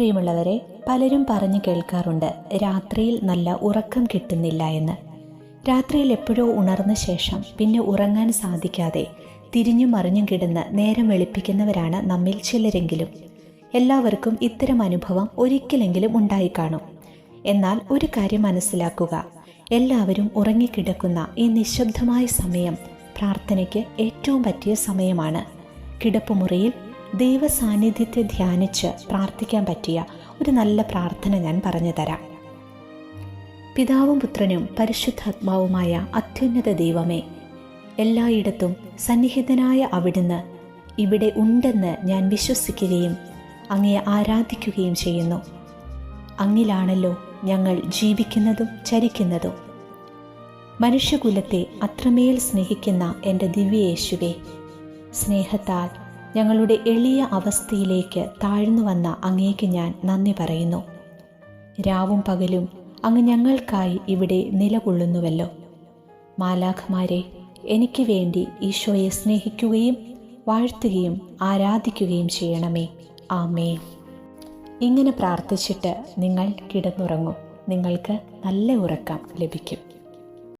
പ്രിയമുള്ളവരെ പലരും പറഞ്ഞു കേൾക്കാറുണ്ട് രാത്രിയിൽ നല്ല ഉറക്കം കിട്ടുന്നില്ല എന്ന്. രാത്രിയിൽ എപ്പോഴോ ഉണർന്ന ശേഷം പിന്നെ ഉറങ്ങാൻ സാധിക്കാതെ തിരിഞ്ഞും മറിഞ്ഞും കിടന്ന് നേരം വെളുപ്പിക്കുന്നവരാണ് നമ്മിൽ ചിലരെങ്കിലും. എല്ലാവർക്കും ഇത്തരം അനുഭവം ഒരിക്കലെങ്കിലും ഉണ്ടായി കാണും എന്നാൽ ഒരു കാര്യം മനസ്സിലാക്കുക എല്ലാവരും ഉറങ്ങിക്കിടക്കുന്ന ഈ നിശബ്ദമായ സമയം പ്രാർത്ഥനയ്ക്ക് ഏറ്റവും പറ്റിയ സമയമാണ്. കിടപ്പുമുറിയിൽ ദൈവ സാന്നിധ്യത്തെ ധ്യാനിച്ച് പ്രാർത്ഥിക്കാൻ പറ്റിയ ഒരു നല്ല പ്രാർത്ഥന ഞാൻ പറഞ്ഞു തരാം. പിതാവും പുത്രനും പരിശുദ്ധാത്മാവുമായ അത്യുന്നത ദൈവമേ എല്ലായിടത്തും സന്നിഹിതനായ അവിടുന്ന് ഇവിടെ ഉണ്ടെന്ന് ഞാൻ വിശ്വസിക്കുകയും അങ്ങയെ ആരാധിക്കുകയും ചെയ്യുന്നു. അങ്ങിലാണല്ലോ ഞങ്ങൾ ജീവിക്കുന്നതും ചരിക്കുന്നതും. മനുഷ്യകുലത്തെ അത്രമേൽ സ്നേഹിക്കുന്ന എന്റെ ദിവ്യേശുവേ സ്നേഹത്താൽ ഞങ്ങളുടെ എളിയ അവസ്ഥയിലേക്ക് താഴ്ന്നു വന്ന അങ്ങേക്ക് ഞാൻ നന്ദി പറയുന്നു. രാവും പകലും അങ്ങ് ഞങ്ങൾക്കായി ഇവിടെ നിലകൊള്ളുന്നുവല്ലോ. മാലാഖമാരെ എനിക്ക് വേണ്ടി ഈശോയെ സ്നേഹിക്കുകയും വാഴ്ത്തുകയും ആരാധിക്കുകയും ചെയ്യണമേ. ആമേ ഇങ്ങനെ പ്രാർത്ഥിച്ചിട്ട് നിങ്ങൾ കിടന്നുറങ്ങും. നിങ്ങൾക്ക് നല്ല ഉറക്കം ലഭിക്കും.